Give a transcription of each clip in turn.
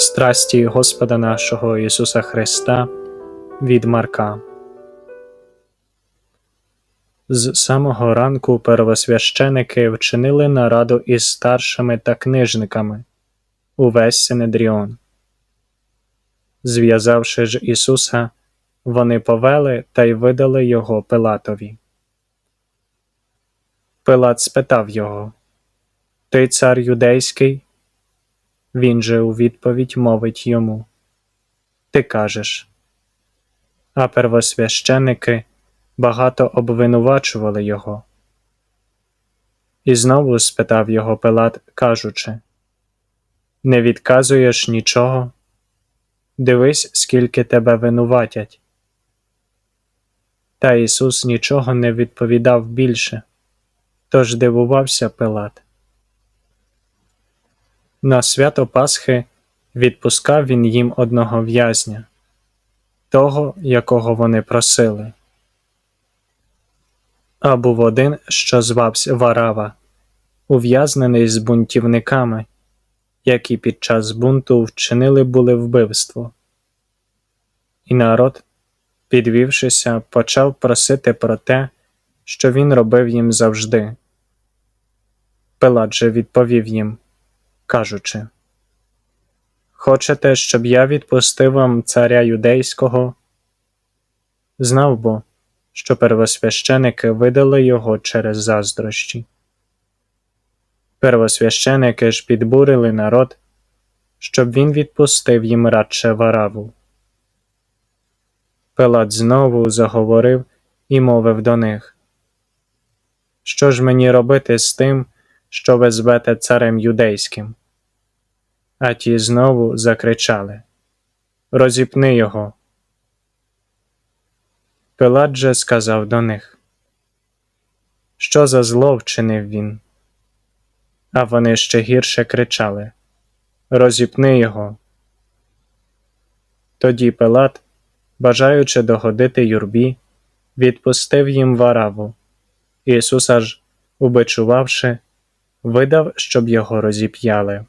Страсті Господа нашого Ісуса Христа від Марка. З самого ранку первосвященики вчинили нараду із старшими та книжниками увесь Синедріон. Зв'язавши ж Ісуса, вони повели та й видали його Пилатові. Пилат спитав його Ти цар юдейський? Він же у відповідь мовить йому Ти кажеш. А первосвященики багато обвинувачували його. І знову спитав його Пилат, кажучи Не відказуєш нічого? Дивись, скільки тебе винуватять. Та Ісус нічого не відповідав більше, тож дивувався Пилат. На свято Пасхи відпускав він їм одного в'язня, того, якого вони просили. А був один, що звався Варава, ув'язнений з бунтівниками, які під час бунту вчинили були вбивство. І народ, підвівшися, почав просити про те, що він робив їм завжди. Пилат же відповів їм кажучи Хочете, щоб я відпустив вам царя юдейського? Знав бо, що первосвященики видали його через заздрощі. Первосвященики ж підбурили народ, щоб він відпустив їм радше вараву. Пилат знову заговорив і мовив до них Що ж мені робити з тим, що ви звете царем юдейським? А ті знову закричали Розіпни його. Пилат же сказав до них Що за зло вчинив він? А вони ще гірше кричали Розіпни його. Тоді Пилат, бажаючи догодити юрбі, відпустив їм вараву. Ісуса ж, убичувавши, видав, щоб його розіп'яли.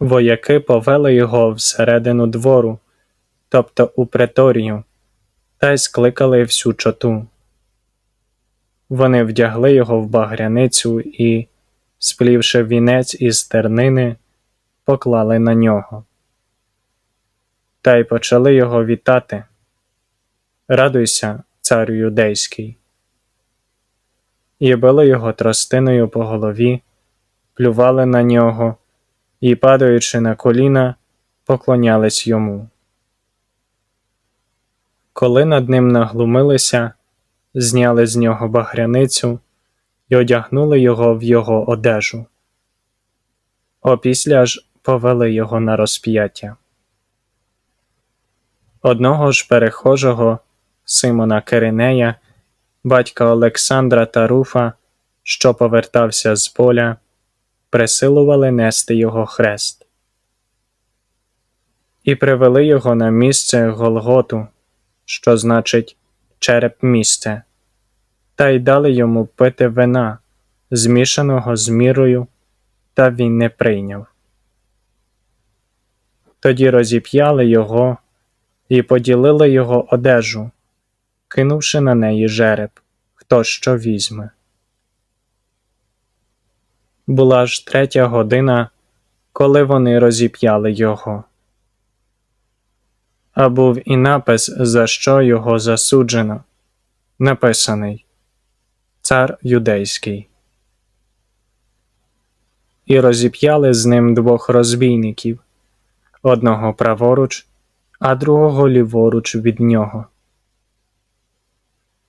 Вояки повели його всередину двору, тобто у преторію, та й скликали всю чоту. Вони вдягли його в багряницю і, сплівши вінець із тернини, поклали на нього. Та й почали його вітати. Радуйся, царю юдейський. І били його тростиною по голові, плювали на нього і, падаючи на коліна, поклонялись йому. Коли над ним наглумилися, зняли з нього багряницю і одягнули його в його одежу. Опісля ж повели його на розп'яття. Одного ж перехожого Симона Киринея, батька Олександра та Руфа, що повертався з поля, присилували нести його хрест. І привели його на місце Голготу, що значить череп місце, та й дали йому пити вина, змішаного з мірою, та він не прийняв. Тоді розіп'яли його і поділили його одежу, кинувши на неї жереб, хто що візьме. Була ж третя година, коли вони розіп'яли його. А був і напис, за що його засуджено, написаний Цар Юдейський. І розіп'яли з ним двох розбійників одного праворуч, а другого ліворуч від нього.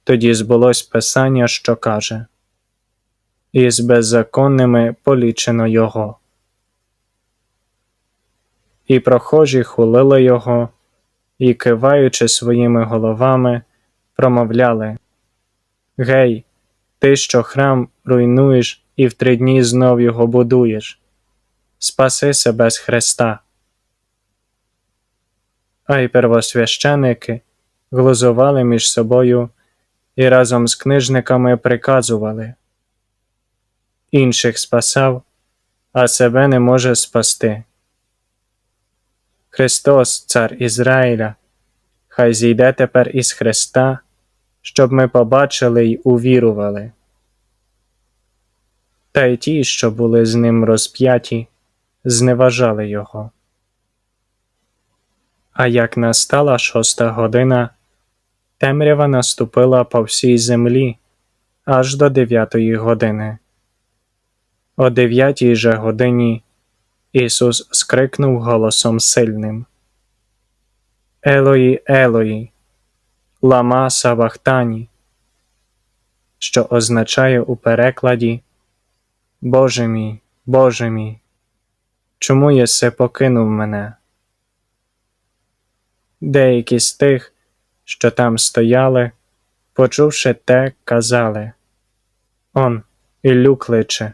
Тоді збулось писання, що каже і з беззаконними полічено його. І прохожі хулили його, і, киваючи своїми головами, промовляли Гей, ти, що храм руйнуєш і в три дні знов його будуєш, спаси себе з Христа. А й первосвященики глузували між собою і разом з книжниками приказували інших спасав, а себе не може спасти. Христос, Цар Ізраїля, хай зійде тепер із Христа, щоб ми побачили й увірували. Та й ті, що були з ним розп'яті, зневажали його. А як настала шоста година, темрява наступила по всій землі аж до дев'ятої години. О дев'ятій же годині Ісус скрикнув голосом сильним. Елої, Елої, лама Савахтані, що означає у перекладі Боже мій, Боже мій, чому єси покинув мене? Деякі з тих, що там стояли, почувши те, казали Он, Іллю кличе.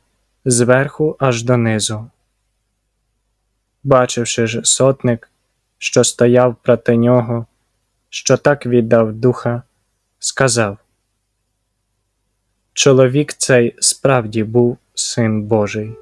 зверху аж донизу. Бачивши ж сотник, що стояв проти нього, що так віддав духа, сказав Чоловік цей справді був син Божий.